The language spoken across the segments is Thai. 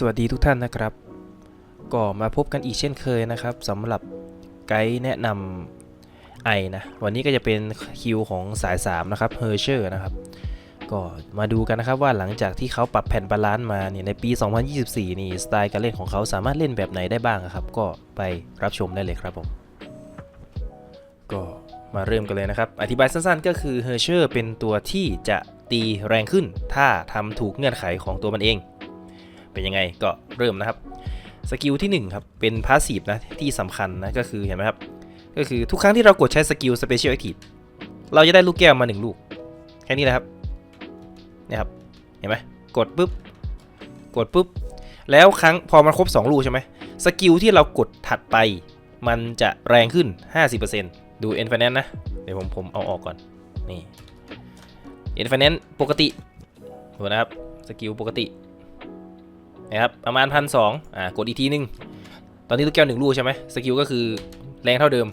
สวัสดีทุกท่านนะครับ ก็มาพบกันอีกเช่นเคยนะครับสำหรับไกด์แนะนำไอนะ วันนี้ก็จะเป็นคิวของสาย 3 นะครับเฮอร์เชอร์นะครับ ก็มาดูกันนะครับว่าหลังจากที่เขาปรับแผ่นบาลานซ์มาเนี่ยในปี 2024 นี่สไตล์การเล่นของเขาสามารถเล่นแบบไหนได้บ้างครับ ก็ไปรับชมได้เลยครับผม ก็มาเริ่มกันเลยนะครับ อธิบายสั้นๆ ก็คือเฮอร์เชอร์เป็นตัวที่จะตีแรงขึ้น ถ้าทำถูกเงื่อนไขของตัวมันเอง เป็นยังไงก็เริ่มนะครับสกิลที่1ครับเป็นพาสซีฟนะที่สำคัญนะก็คือเห็นไหมครับก็คือทุกครั้งที่เรากดใช้สกิลสเปเชียลแอคทีฟเราจะได้ลูกแก้วมา 1 ลูก แค่นี้แหละครับเนี่ยครับเห็นไหมกดปุ๊บกดปุ๊บแล้วครั้งพอมันครบ 2 ลูกใช่ไหมสกิลที่เรากดถัดไป มันจะแรงขึ้น 50%ดูเอ็นฟ n นนนะเดี๋ยวผมผมเอาออกก่อนนี่เอ็นฟ n นนปกติดูนะครับสกิลปกติ นะครับประมาณพันสองอ่ากดอีกทีนึง ตอนนี้ลูกแก้วหนึ่งลูกใช่ไหมสกิลก็คือแรงเท่าเดิม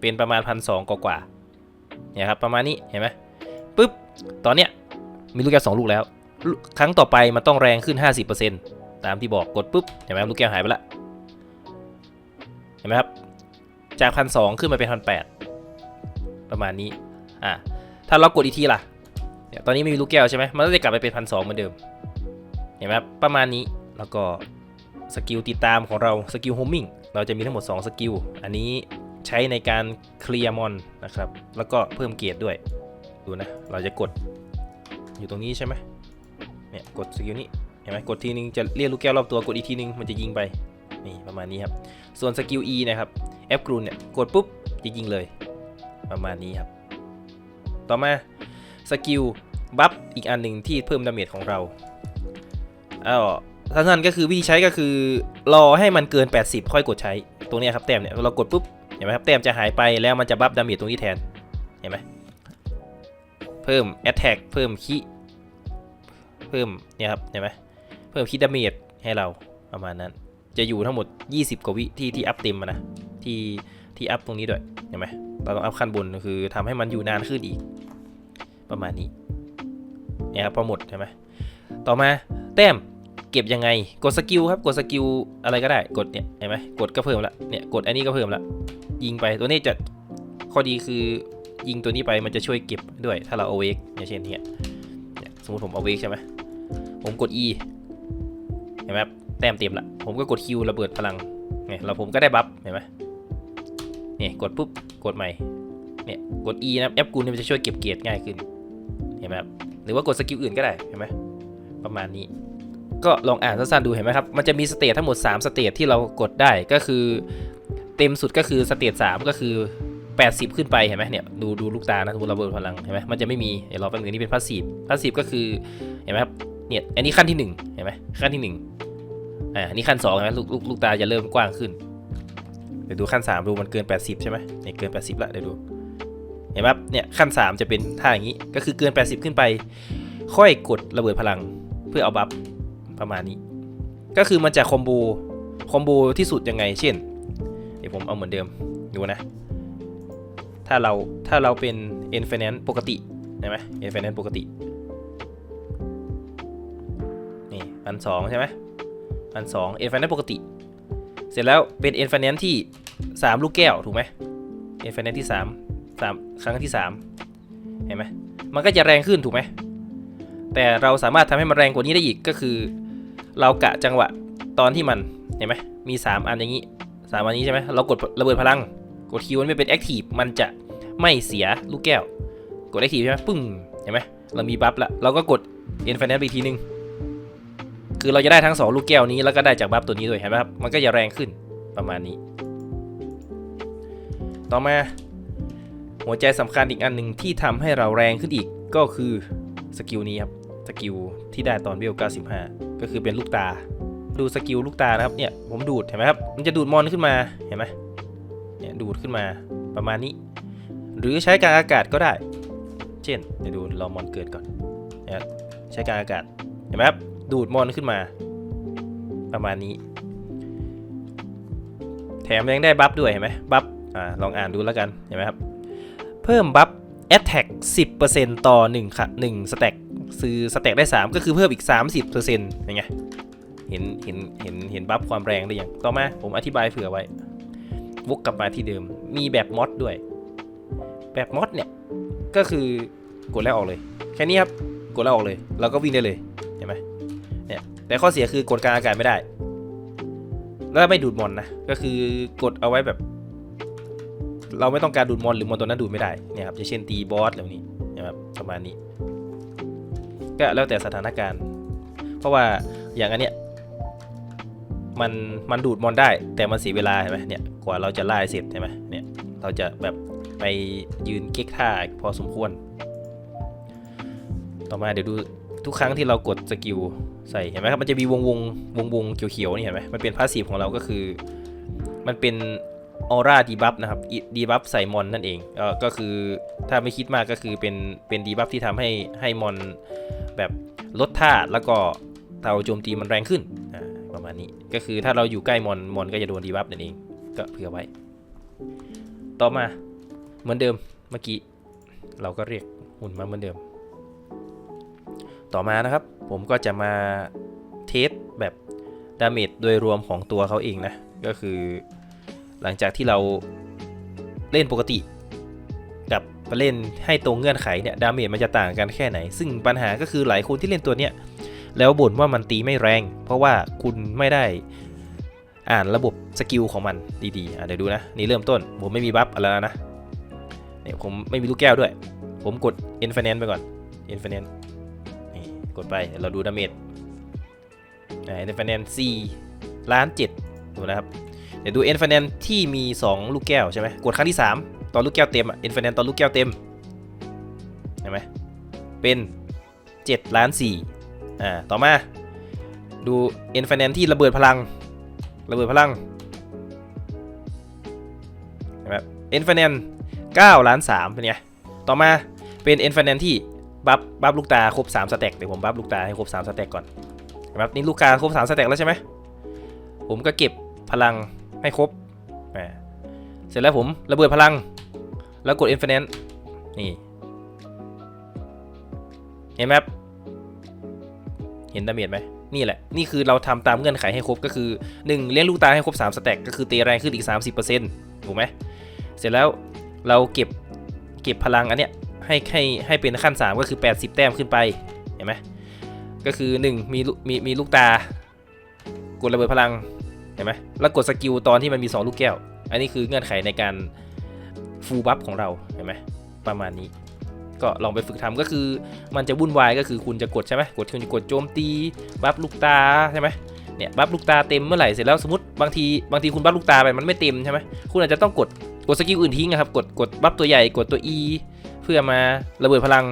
เป็นประมาณพันสองกว่าๆเนี่ยครับประมาณนี้เห็นไหมปุ๊บตอนเนี้ยมีลูกแก้วสองลูกแล้ว ครั้งต่อไปมันต้องแรงขึ้น 50%ตามที่บอกกดปุ๊บเห็นไหมลูกแก้วหายไปละเห็นไหมครับจากพันสองขึ้นมาเป็นพันแปดประมาณนี้อ่าถ้าเรากดอีกทีล่ะเนี่ยตอนนี้ไม่มีลูกแก้วใช่ไหมมันก็จะกลับไปเป็นพันสองเหมือนเดิม เห็นไหมประมาณนี้แล้วก็สกิลติดตามของเราสกิลโฮมมิ่งเราจะมีทั้งหมด 2 สกิล อันนี้ใช้ในการเคลียร์มอนนะครับ แล้วก็เพิ่มเกียรติด้วย ดูนะ เราจะกดอยู่ตรงนี้ใช่ไหมเนี่ยกดสกิลนี้เห็นไหมกดทีนึงจะเรียกลูกแก้วรอบตัวกดอีกทีนึงมันจะยิงไปนี่ประมาณนี้ครับ ส่วนสกิล E นะครับแอปกรูนเนี่ยกดปุ๊บจะยิงเลย ประมาณนี้ครับ ต่อมาสกิลบัฟอีกอันหนึ่งที่เพิ่มดาเมจของเรา อ้าวสั้นๆก็คือวิธีใช้ก็คือ รอให้มันเกิน 80 ค่อยกดใช้ ตรงนี้ครับแต้มเนี่ยเรากดปุ๊บเห็นไหมครับแต้มจะหายไปแล้วมันจะบัฟดาเมจตรงนี้แทนเห็นไหมเพิ่ม Attack เพิ่มคีเพิ่มเนี่ยครับเห็นไหมเพิ่มคีดาเมจให้เราประมาณนั้น จะอยู่ทั้งหมด 20 กว่าวิที่ที่อัพเต็มนะที่ที่อัพตรงนี้ด้วยเห็นไหมเราต้องอัพขั้นบนคือทำให้มันอยู่นานขึ้นอีก ประมาณนี้เนี่ยครับพอหมดใช่ไหมต่อมาแต้ม ก็บยังไง กดสกิลครับ กดสกิลอะไรก็ได้ กดเนี่ย เห็นไหมกดก็เพิ่มละ เนี่ย กดอันนี้ก็เพิ่มละ ยิงไป ตัวนี้จะ ข้อดีคือ ยิงตัวนี้ไปมันจะช่วยเก็บด้วย ถ้าเราเอาเวกอย่างเช่นเนี่ยเนี่ยสมมติผมเอาเวกใช่ไหม ผมกด E เห็นไหมครับแต้มเต็มละ ผมก็กด Q ระเบิดพลัง ไง เราผมก็ได้บัฟ เห็นไหมเนี่ย กดปุ๊บ กดใหม่ เนี่ย กด E นะแอปกูนี่มันจะช่วยเก็บเกียรติง่ายขึ้น เห็นไหมครับหรือว่ากดสกิลอื่นก็ได้ เห็นไหมประมาณนี้ ก็ลองอ่านสั้นๆดูเห็นไหมครับ มันจะมีสเตจทั้งหมด 3 สเตจที่เรากดได้ก็คือ เต็มสุดก็คือสเตจ3ก็คือ 80 ขึ้นไปเห็นไหมเนี่ยดูดูลูกตานะดูระเบิดพลังเห็นไหมมันจะไม่มีเดี๋ยวเรอแป๊บนึงนี่เป็นพาสซีฟพาสซีฟก็คือเห็นไหมครับเนี่ยอันนี้ขั้นที่ 1 เห็นไหมขั้นที่1อ่าอันนี้ขั้น2เห็นไหมลูกลูกลูกตาจะเริ่มกว้างขึ้นเดี๋ยวดูขั้น 3 ดูมันเกิน 80 ใช่ไหมเนี่ยเกิน 80ละเดี๋ยวดูเห็นไหมครับเนี่ยขั้น 3 จะเป็นท่าอย่างนี้ก็คือเกิน 80 ขึ้นไป ค่อยกดระเบิดพลังเพื่อเอาบัฟ ประมาณนี้ ก็คือมันจะคอมโบคอมโบที่สุดยังไง เช่น เดี๋ยวผมเอาเหมือนเดิมดูนะ ถ้าเราถ้าเราเป็น e n f i n a n c e ปกติใช่ไหม e n f i n a n c e ปกติ นี่พันสองใช่ไหมพันสอง e n f i n a n c e ปกติ เสร็จแล้วเป็น e n f i n a n c e ที่ 3 ลูกแก้ว ถูกไหม e n f i n a n c e ที่ 3 3 ครั้งที่ 3 เห็นไหมมันก็จะแรงขึ้นถูกไหมแต่เราสามารถทำให้มันแรงกว่านี้ได้อีกก็คือ เรากะจังหวะตอนที่มันเห็นไหมมี 3 อันอย่างนี้ 3 อันนี้ใช่ไหมเรากดระเบิดพลัง กดคิวมันไม่เป็นแอคทีฟมันจะไม่เสียลูกแก้ว กดแอคทีฟใช่ไหมปึ้งเห็นไหมเรามีบัฟละเราก็กดเอ็นไฟแนนซ์อีกทีนึง คือเราจะได้ทั้ง 2 ลูกแก้วนี้แล้วก็ได้จากบัฟตัวนี้ด้วยเห็นไหมครับมันก็จะแรงขึ้นประมาณนี้ ต่อมาหัวใจสำคัญอีกอันหนึ่งที่ทำให้เราแรงขึ้นอีกก็คือสกิลนี้ครับ สกิลที่ได้ตอนเวล95 ก็คือเป็นลูกตา ดูสกิลลูกตานะครับเนี่ยผมดูดเห็นไหมครับมันจะดูดมอนขึ้นมาเห็นไหมเนี่ยดูดขึ้นมาประมาณนี้ หรือใช้การอากาศก็ได้ เช่นเดี๋ยวดูรอมอนเกิดก่อนนะใช้การอากาศเห็นไหมครับดูดมอนขึ้นมา ประมาณนี้ แถมยังได้บัฟด้วยเห็นไหมบัฟอ่าลองอ่านดูแล้วกันเห็นไหมครับ เพิ่มบัฟ Attack 10%ต่อ1ค่ะ1สแต็ก ซื้อสแต็กได้ 3 ก็คือเพิ่มอีก 30%เป็นไงเห็นเห็นเห็นเห็นบัฟความแรงได้ยังต่อมาผมอธิบายเผื่อไว้ วกกลับมาที่เดิมมีแบบมอดด้วย แบบมอดเนี่ย ก็คือกดแล้วออกเลย แค่นี้ครับ กดแล้วออกเลย เราก็วิ่งได้เลยเห็นไหมเนี่ยแต่ข้อเสียคือกดกลางอากาศไม่ได้ แล้วไม่ดูดมอนนะ ก็คือกดเอาไว้แบบ เราไม่ต้องการดูดมอนหรือมอนตัวนั้นดูดไม่ได้เนี่ยครับอย่างเช่นตีบอสเหล่านี้นะครับประมาณนี้ ก็แล้วแต่สถานการณ์ เพราะว่าอย่างอันเนี้ยมันมันดูดมอนได้ แต่มันเสียเวลาเห็นไหมเนี่ยกว่าเราจะไล่เสร็จใช่ไหมเนี่ยเราจะแบบไปยืนเก๊กท่าพอสมควร ต่อมาเดี๋ยวดูทุกครั้งที่เรากดสกิลใส่เห็นไหมครับมันจะมีวงวงวงวงเขียวๆนี่เห็นไหมมันเป็นพาสซีฟของเราก็คือ มันเป็นออร่าดีบัฟนะครับดีบัฟใส่มอนนั่นเองเออก็คือถ้าไม่คิดมากก็คือเป็นเป็นดีบัฟที่ทำให้ให้มอน แบบลดท่าแล้วก็เตาโจมตีมันแรงขึ้นประมาณนี้ก็คือถ้าเราอยู่ใกล้มอนมอนก็จะโดนดีบัฟนั่นเองก็เผื่อไว้ ต่อมาเหมือนเดิมเมื่อกี้เราก็เรียกหุ่นมาเหมือนเดิม ต่อมานะครับ ผมก็จะมาเทสแบบดาเมจโดยรวมของตัวเขาเองนะ ก็คือหลังจากที่เราเล่นปกติ เล่นให้ตรงเงื่อนไขเนี่ยดาเมจมันจะต่างกันแค่ไหน ซึ่งปัญหาก็คือหลายคนที่เล่นตัวเนี้ยแล้วบ่นว่ามันตีไม่แรง เพราะว่าคุณไม่ได้อ่านระบบสกิลของมันดีๆอะเดี๋ยวดูนะ นี่เริ่มต้น ผมไม่มีบัฟอะไรนะเนี่ยผมไม่มีลูกแก้วด้วย ผมกด i n f i n i t e ไปก่อน i n f i n i t e นี่กดไปเดี๋ยวเราดูดาเมจอ่า i n f i n i t e 4ล้าน7ดูนะครับ เดี๋ยวดู i n f i n i t e ที่มี 2 ลูกแก้วใช่ไหมกดครั้งที่ 3 ตอนลูกแก้วเต็มอะ i n f i n i t e ตอนลูกแก้วเต็มเห็นไหมเป็น7ล้าน4อ่าต่อมาดู i n f i n i t e ที่ระเบิดพลังระเบิดพลังเห็นไหม i n f i n i t e 9ล้าน3เป็นไงต่อมาเป็น i n f i n i t e ที่บัฟบัฟลูกตาครบ3สแต็กเดี๋ยวผมบัฟลูกตาให้ครบ3สแต็กก่อนเห็นไหมนี่ลูกตาครบ3สแต็กแล้วใช่ไหมผมก็เก็บพลังให้ครบเสร็จแล้วผมระเบิดพลัง แล้วกด i n f i n i t e นี่ เห็นไหมครับเห็นดาเมจไหมนี่แหละ นี่คือเราทำตามเงื่อนไขให้ครบก็คือ 1 เลี้ยงลูกตาให้ครบ 3 สแต็กก็คือตีแรงขึ้นอีก 30%ถูกไหมเสร็จแล้วเราเก็บเก็บพลังอันเนี้ยให้ให้ให้เป็นขั้น 3 ก็คือ 80 แต้มขึ้นไป เห็นไหมก็คือ 1 มีลูมีมีลูกตากดระเบิดพลัง เห็นไหมแล้วกดสกิลตอนที่มันมี 2 ลูกแก้ว อันนี้คือเงื่อนไขในการ ฟูลบัฟของเราเห็นไหมประมาณนี้ ก็ลองไปฝึกทำก็คือ มันจะวุ่นวายก็คือคุณจะกดใช่ไหมกดคุณจะกดโจมตีบัฟลูกตาใช่ไหมเนี่ยบัฟลูกตาเต็มเมื่อไหร่เสร็จแล้วสมมติบางทีบางทีคุณบัฟลูกตาไปมันไม่เต็มใช่ไหมคุณอาจจะต้องกดกดสกิลอื่นทิ้งนะครับกดกดบัฟตัวใหญ่กดตัว E เพื่อมาระเบิดพลัง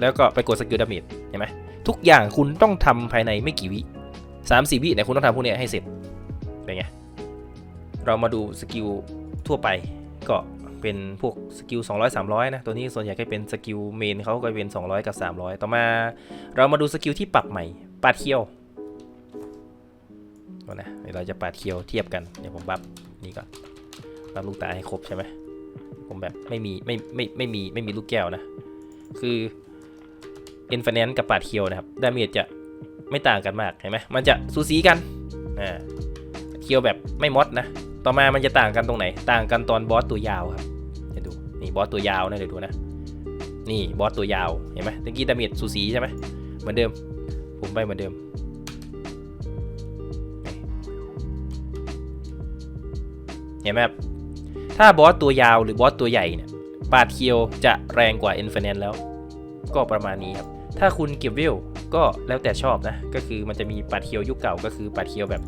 แล้วก็ไปกดสกิลดาเมจเห็นไหมทุกอย่างคุณต้องทำภายในไม่กี่วิสามสี่วิเนี่ยคุณต้องทำพวกเนี้ยให้เสร็จเป็นไงเรามาดูสกิลทั่วไปก็ เป็นพวกสกิล200 300 นะ ตัวนี้ส่วนใหญ่ก็เป็นสกิลเมนเขาก็เป็น 200 กับ 300 ต่อมาเรามาดูสกิลที่ปรับใหม่ ปาดเคียวนะเดี๋ยวเราจะปาดเคียวเทียบกัน เดี๋ยวผมบัฟนี่ก่อนบัฟลูกตาให้ครบใช่ไหมผมแบบไม่มีไม่ไม่ไม่มีไม่มีลูกแก้วนะ คือเอนฟ n นนซ์กับปาดเคียวนะครับดาเมจจะไม่ต่างกันมากเห็นไหมมันจะสูสีกันอ่าเคียวแบบไม่มดนะ ต่อมามันจะต่างกันตรงไหน ต่างกันตอนบอสตัวยาวครับ นี่บอสตัวยาวนะเดี๋ยวดูนะ นี่บอสตัวยาวเห็นไหมตะกี้ดาเมจสูสีใช่ไหมเหมือนเดิม ผมไปเหมือนเดิมเห็นไหมครับถ้าบอสตัวยาวหรือบอสตัวใหญ่เนี่ยปาดเคียวจะแรงกว่า i n f i n i t e แล้ว ก็ประมาณนี้ครับ ถ้าคุณเก็บเวลก็แล้วแต่ชอบนะ ก็คือมันจะมีปาดเคียวยุคเก่าก็คือปาดเคียวแบบ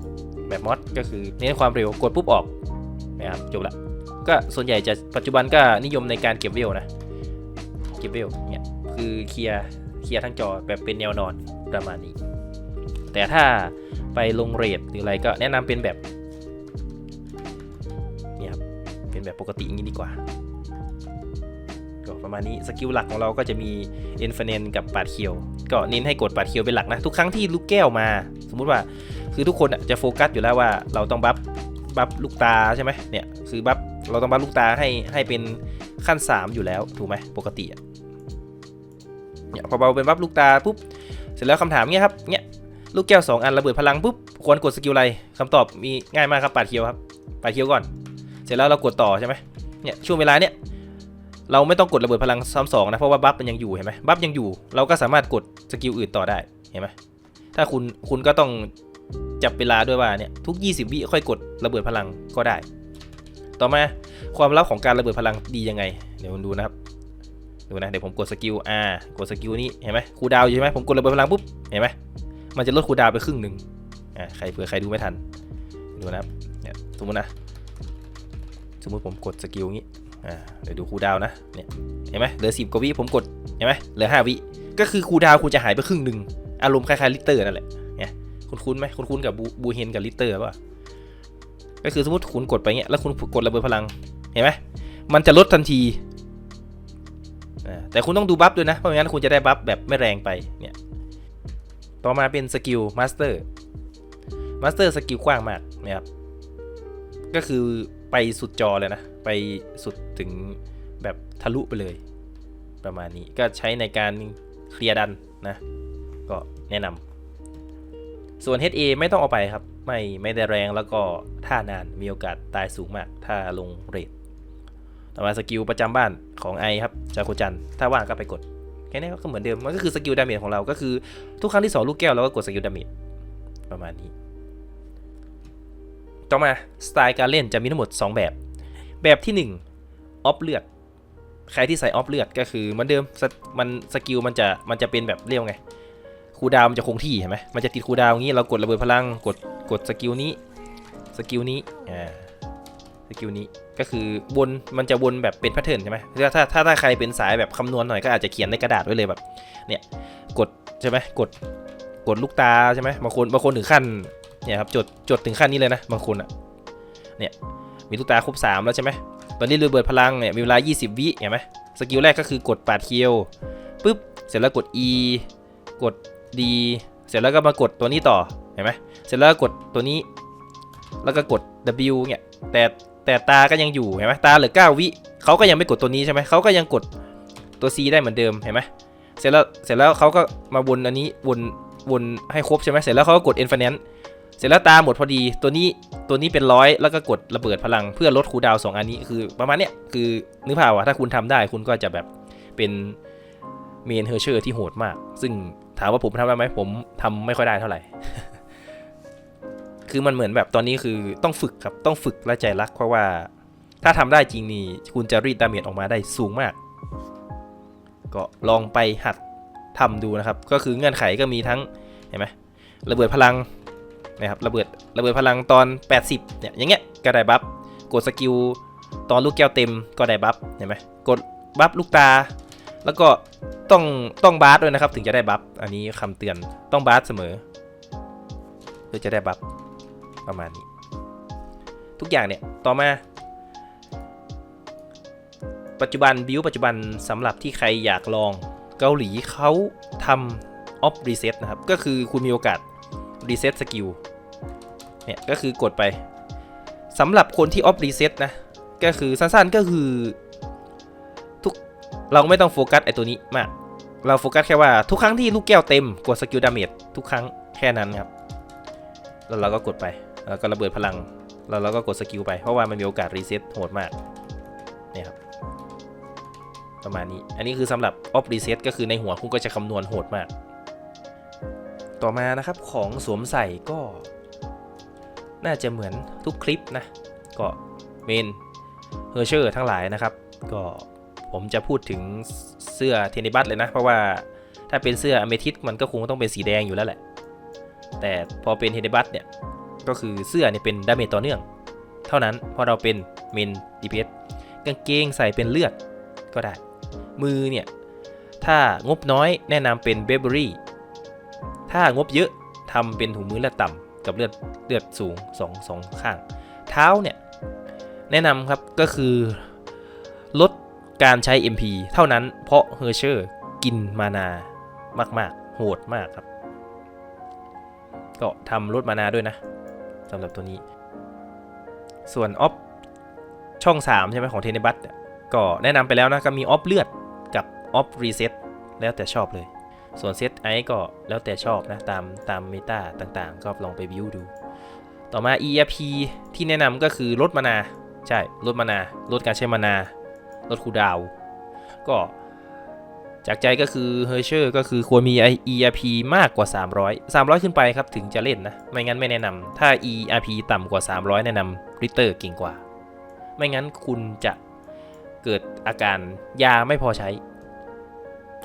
แบบมอดก็คือเน้นความเร็วกดปุ๊บออกนะครับจบละ ก็ส่วนใหญ่จะปัจจุบันก็นิยมในการเก็บเวลนะ เก็บเวลเนี่ยคือเคลียร์เคลียร์ทั้งจอแบบเป็นแนวนอนประมาณนี้ แต่ถ้าไปลงเรทหรืออะไรก็แนะนำเป็นแบบเนี่ยครับเป็นแบบปกติอย่างนี้ดีกว่าก็ประมาณนี้สกิลหลักของเราก็จะมี i n f i n i t e กับปาดเคียว ก็เน้นให้กดปาดเคียวเป็นหลักนะ ทุกครั้งที่ลูกแก้วมา สมมุติว่าคือทุกคนจะโฟกัสอยู่แล้วว่าเราต้องบัฟบัฟลูกตาใช่ไหมเนี่ยคือบัฟ เราต้องบัฟลูกตาให้ให้เป็นขั้น 3 อยู่แล้วถูกไหมปกติอะเนี่ยพอเราเป็นบัฟลูกตาปุ๊บเสร็จแล้วคำถามเนี้ยครับเนี่ยลูกแก้ว 2 อันระเบิดพลังปุ๊บควรกดสกิลอะไรคำตอบมีง่ายมากครับปาดเคียวครับปาดเคียวก่อน เสร็จแล้วเรากดต่อใช่ไหมเนี่ยช่วงเวลาเนี้ยเราไม่ต้องกดระเบิดพลังซ้ำสองนะเพราะว่าบัฟมันยังอยู่เห็นไหมบัฟยังอยู่ เราก็สามารถกดสกิลอื่นต่อได้เห็นไหมถ้าคุณคุณก็ต้องจับเวลาด้วยว่าเนี่ยทุก 20 วิค่อยกดระเบิดพลังก็ได้ ต่อมาความลับของการระเบิดพลังดียังไง เดี๋ยวดูนะครับ ดูนะ เดี๋ยวผมกดสกิล R กดสกิลนี้เห็นไหมคูดาวอยู่ใช่ไหมผมกดระเบิดพลังปุ๊บ เห็นไหมมันจะลดคูดาวไปครึ่งหนึ่งอ่าใครเผื่อใครดูไม่ทัน ดูนะครับเนี่ยสมมตินะ สมมติผมกดสกิลงี้อ่าเดี๋ยวดูคูดาวนะ เนี่ย เห็นไหมเหลือสิบกว่าวิผมกด เห็นไหมเหลือห้าวิ ก็คือคูดาวคุณจะหายไปครึ่งหนึ่ง อารมณ์คล้ายๆลิตเตอร์นั่นแหละเนี่ยคุณคุ้นๆไหมคุณคุ้นๆกับบูบูเฮนกับลิตเตอร์ป่ะ ก็คือสมมติคุณกดไปเงี้ยแล้วคุณกดระเบิดพลังเห็นไหมมันจะลดทันทีแต่คุณต้องดูบัฟด้วยนะเพราะไม่งั้นคุณจะได้บัฟแบบไม่แรงไปเนี่ยต่อมาเป็นสกิลมาสเตอร์มาสเตอร์สกิลกว้างมากนะครับก็คือไปสุดจอเลยนะ ไปสุดถึงแบบทะลุไปเลย ประมาณนี้ก็ใช้ในการเคลียร์ดันนะ ก็แนะนำ ส่วน HA ไม่ต้องเอาไปครับ ไม่ไม่ได้แรงแล้วก็ท่านานมีโอกาสตายสูงมาก ถ้าลงเรทต่อมาสกิลประจำบ้านของไอครับจากุจัน ถ้าว่างก็ไปกดแค่นี้ก็เหมือนเดิม มันก็คือสกิลดาเมจของเราก็คือทุกครั้งที่สองลูกแก้วเราก็กดสกิลดาเมจประมาณนี้ ต่อมาสไตล์การเล่นจะมีทั้งหมด 2 แบบ แบบที่ 1ออฟเลือดใครที่ใส่ออฟเลือดก็คือเหมือนเดิมมันสกิลมันจะมันจะเป็นแบบเรียกว่าไง คูดาวมันจะคงที่เห็นไหมมันจะติดคูดาวอย่างนี้เรากดระเบิดพลังกดกดสกิลนี้สกิลนี้อ่าสกิลนี้ก็คือวนมันจะวนแบบเป็นแพทเทิร์นใช่ไหมถ้าถ้าถ้าใครเป็นสายแบบคำนวณหน่อยก็อาจจะเขียนในกระดาษไว้เลยแบบเนี่ยกดใช่ไหมกดกดลูกตาใช่ไหมบางคนบางคนถึงขั้นเนี่ยครับจดจดถึงขั้นนี้เลยนะบางคนอะเนี่ยมีลูกตาครบ3แล้วใช่ไหมตอนนี้ระเบิดพลังเนี่ยมีเวลา 20 วิเห็นไหมสกิลแรกก็คือกดปาดเคียวปุ๊บเสร็จแล้วกด E กด D เสร็จแล้วก็มากดตัวนี้ต่อเห็นไหมเสร็จแล้วกกดตัวนี้ แล้วก็กด W เนี่ยแต่แต่ตาก็ยังอยู่เห็นไหมตาเหลือ9วิเขาก็ยังไม่กดตัวนี้ใช่ไหมเขาก็ยังกดตัว C ได้เหมือนเดิมเห็นไหมเสร็จแล้วเสร็จแล้วเขาก็มาวนอันนี้วนวนให้ครบใช่ไหมเสร็จแล้วเขาก็กด Infinite เสร็จแล้วตาหมดพอดีตัวนี้ตัวนี้เป็นร้อยแล้วก็กดระเบิดพลังเพื่อลดคูดาวสองอันนี้คือประมาณเนี้ยคือนึกภาพว่าถ้าคุณทำได้คุณก็จะแบบเป็นเมนเฮอร์เชอร์ที่โหดมาก ซึ่งถามว่าผมทำได้ไหมผมทำไม่ค่อยได้เท่าไหร่ คือมันเหมือนแบบตอนนี้คือต้องฝึกครับต้องฝึกและใจรักเพราะว่า ถ้าทำได้จริงนี่คุณจะรีดดาเมจออกมาได้สูงมาก ก็ลองไปหัดทำดูนะครับ ก็คือเงื่อนไขก็มีทั้งเห็นไหมระเบิดพลังนะครับระเบิดระเบิดพลังตอน 80เนี่ยอย่างเงี้ยก็ได้บัฟกดสกิลตอนลูกแก้วเต็มก็ได้บัฟเห็นไหมกดบัฟลูกตา แล้วก็ต้องต้องบาสด้วยนะครับ ถึงจะได้บัฟอันนี้คำเตือนต้องบาสเสมอเพื่อจะได้บัฟประมาณนี้ ทุกอย่างเนี่ยต่อมา ปัจจุบันบิวปัจจุบันสำหรับที่ใครอยากลองเกาหลีเขาทำออฟรีเซ็ตนะครับ ก็คือคุณมีโอกาสรีเซ็ตสกิลเนี่ยก็คือกดไปสำหรับคนที่ออฟรีเซ็ตนะ ก็คือสั้นๆก็คือ เราไม่ต้องโฟกัสไอตัวนี้มาก เราโฟกัสแค่ว่าทุกครั้งที่ลูกแก้วเต็มกดสกิลดาเมจทุกครั้งแค่นั้นครับ แล้วเราก็กดไป แล้วก็ระเบิดพลัง แล้วเราก็กดสกิลไป เพราะว่ามันมีโอกาสรีเซ็ตโหดมากเนี่ยครับ ประมาณนี้ อันนี้คือสำหรับออฟรีเซ็ตก็คือในหัวคุณก็จะคำนวณโหดมาก ต่อมานะครับของสวมใส่ก็ น่าจะเหมือนทุกคลิปนะ ก็เมนเฮอร์เชอร์ทั้งหลายนะครับ ก็ ผมจะพูดถึงเสื้อเทนนิบัตเลยนะ เพราะว่าถ้าเป็นเสื้ออเมทิสมันก็คงต้องเป็นสีแดงอยู่แล้วแหละ แต่พอเป็นเทนนิบัตเนี่ย ก็คือเสื้อเนี่ยเป็นดาเมจต่อเนื่อง เท่านั้นพราะเราเป็นเมนดีเพสกางเกงใส่เป็นเลือดก็ได้ มือเนี่ย ถ้างบน้อยแนะนำเป็นเบเบอรี่ถ้างบเยอะทำเป็นถุงมือเลือดต่ำกับเลือดเลือดสูงสองสองข้าง เท้าเนี่ย แนะนำครับก็คือลด การใช้ MP เท่านั้นเพราะเฮอร์เชอร์กินมานามากๆ โหดมากครับ ก็ทำลดมานาด้วยนะสำหรับตัวนี้ ส่วนออฟช่อง 3 ใช่ไหมของเทนนิบัตก็แนะนำไปแล้วนะ ก็มีออฟเลือดกับออฟรีเซ็ตแล้วแต่ชอบเลย ส่วนเซตไอก็แล้วแต่ชอบนะ ตามตามเมตาต่างๆ ก็ลองไปวิวดู ต่อมา ERP ที่แนะนำก็คือลดมานา ใช่ลดมานาลดการใช้มานา ลดคูดาว ก็จากใจก็คือ h e r s c h e r ก็คือควรมี ERP มากกว่า 300 300 ขึ้นไปครับถึงจะเล่นนะ ไม่งั้นไม่แนะนำถ้า ERP ต่ำกว่า 300 แนะนำ Ritter เก่งกว่า ไม่งั้นคุณจะเกิดอาการยาไม่พอใช้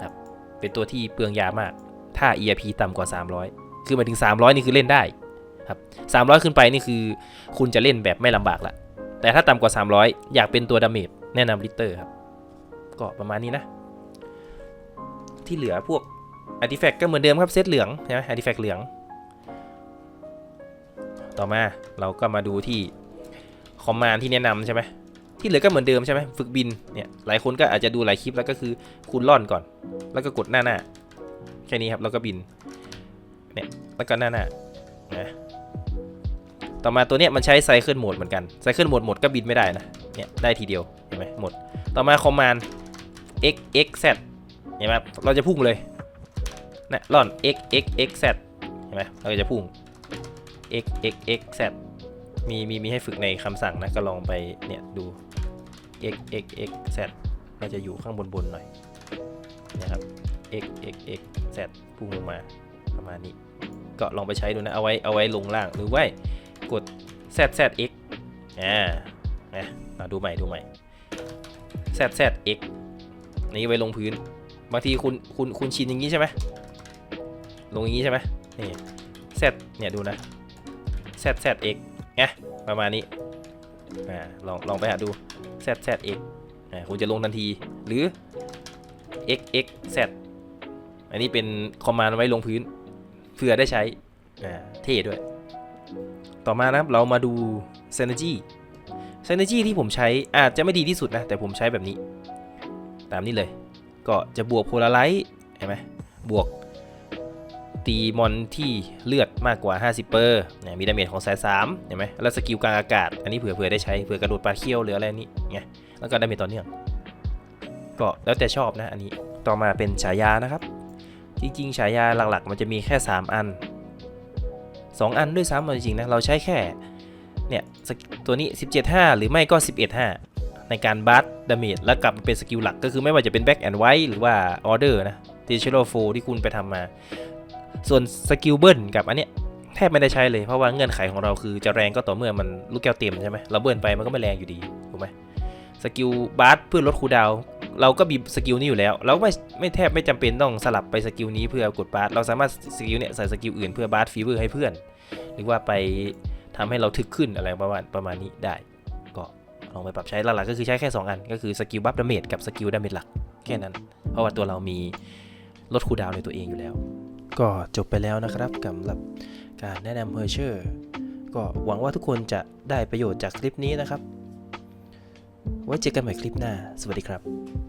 ครับเป็นตัวที่เปลืองยามาก ถ้า ERP ต่ำกว่า 300 คือหมายถึง 300 นี่คือเล่นได้ครับ300 ขึ้นไปนี่คือคุณจะเล่นแบบไม่ลำบากละแต่ถ้าต่ำกว่า 300 อยากเป็นตัวดาเมจ แนะนำ Ritter ครับ ก็ประมาณนี้นะ ที่เหลือพวก artifact ก็เหมือนเดิมครับเซตเหลืองใช่ไหม artifact เหลือง ต่อมาเราก็มาดูที่คอมมานที่แนะนำใช่ไหมที่เหลือก็เหมือนเดิมใช่ไหมฝึกบินเนี่ยหลายคนก็อาจจะดูหลายคลิปแล้วก็คือคุณล่อนก่อน แล้วก็กดหน้าหน้าแค่นี้ครับแล้วก็บินเนี่ยแล้วก็หน้าหน้านะ ต่อมาตัวเนี้ยมันใช้ไซเคิลโหมดเหมือนกันไซเคิลโหมดหมดก็บินไม่ได้นะเนี่ยได้ทีเดียวเห็นไหมหมด ต่อมาคอมมานด์ x x z เห็นไหมเราจะพุ่งเลยนะล่อน x x x z เห็นไหมเราจะพุ่ง x x x z มีมีมีให้ฝึกในคำสั่งนะก็ลองไปเนี่ยดู x x x z เราจะอยู่ข้างบนบนหน่อยนะครับ x x x z พุ่งลงมาประมาณนี้ ก็ลองไปใช้ดูนะเอาไว้เอาไว้ลงล่างหรือว่า กด z z x อ่านะมาดูใหม่ดูใหม่ z z x นี่ไว้ลงพื้น บางทีคุณคุณคุณชินอย่างนี้ใช่ไหมลงอย่างนี้ใช่ไหมนี่ z เนี่ยดูนะ z z x ไงประมาณนี้อ่าลองลองไปหาดู z z x อ่าคุณจะลงทันทีหรือ x x z อันนี้เป็นคอมมานด์ไว้ลงพื้นเพื่อได้ใช้อ่าเท่ด้วย ต่อมานะครับเรามาดู synergy synergy ที่ผมใช้อาจจะไม่ดีที่สุดนะ แต่ผมใช้แบบนี้ ตามนี้เลย ก็จะบวกโพลาไรต์เห็นไหมบวกตีมอนที่เลือดมากกว่า 50 เปอร์เนี่ยมีดาเมจของสาย3เห็นไหมแล้วสกิลกลางอากาศ อันนี้เผื่อเผื่อได้ใช้เผื่อกระโดดปลาเขี้ยวหรืออะไรนี่ไงแล้วก็ดาเมจต่อเนื่องก็แล้วแต่ชอบนะอันนี้ต่อมาเป็นฉายานะครับ จริงๆ ฉายาหลักๆ มันจะมีแค่ 3 อัน 2 อันด้วยซ้ำจริงๆนะเราใช้แค่เนี่ยตัวนี้ 17.5 หรือไม่ก็ 11.5 ในการบัตดาเมจแล้วกลับมาเป็นสกิลหลักก็คือไม่ว่าจะเป็นแบ็กแอนด์ไวท์หรือว่าออเดอร์นะดิจิทัลโฟที่คุณไปทำมา ส่วนสกิลเบิร์นกับอันเนี้ยแทบไม่ได้ใช้เลยเพราะว่าเงื่อนไขของเราคือจะแรงก็ต่อเมื่อมันลูกแก้วเต็มใช่ไหมเราเบิร์นไปมันก็ไม่แรงอยู่ดีถูกไหมสกิลบาร์เพื่อลดคูดาว เราก็มีสกิลนี้อยู่แล้ว เราไม่ไม่แทบไม่จำเป็นต้องสลับไปสกิลนี้เพื่อกดบาร์เราสามารถสกิลเนี่ยใส่สกิลอื่นเพื่อบาร์ฟีเวอร์ให้เพื่อน หรือว่าไปทำให้เราถึกขึ้นอะไรประมาณประมาณนี้ได้ ก็ลองไปปรับใช้หลักๆก็คือใช้แค่ 2 อัน ก็คือสกิลบัฟดาเมจกับสกิลดาเมจหลักแค่นั้น เพราะว่าตัวเรามีลดคูดาวในตัวเองอยู่แล้ว ก็จบไปแล้วนะครับสำหรับการแนะนำเฮอร์เชอร์ก็หวังว่าทุกคนจะได้ประโยชน์จากคลิปนี้นะครับ ไว้เจอกันใหม่คลิปหน้า สวัสดีครับ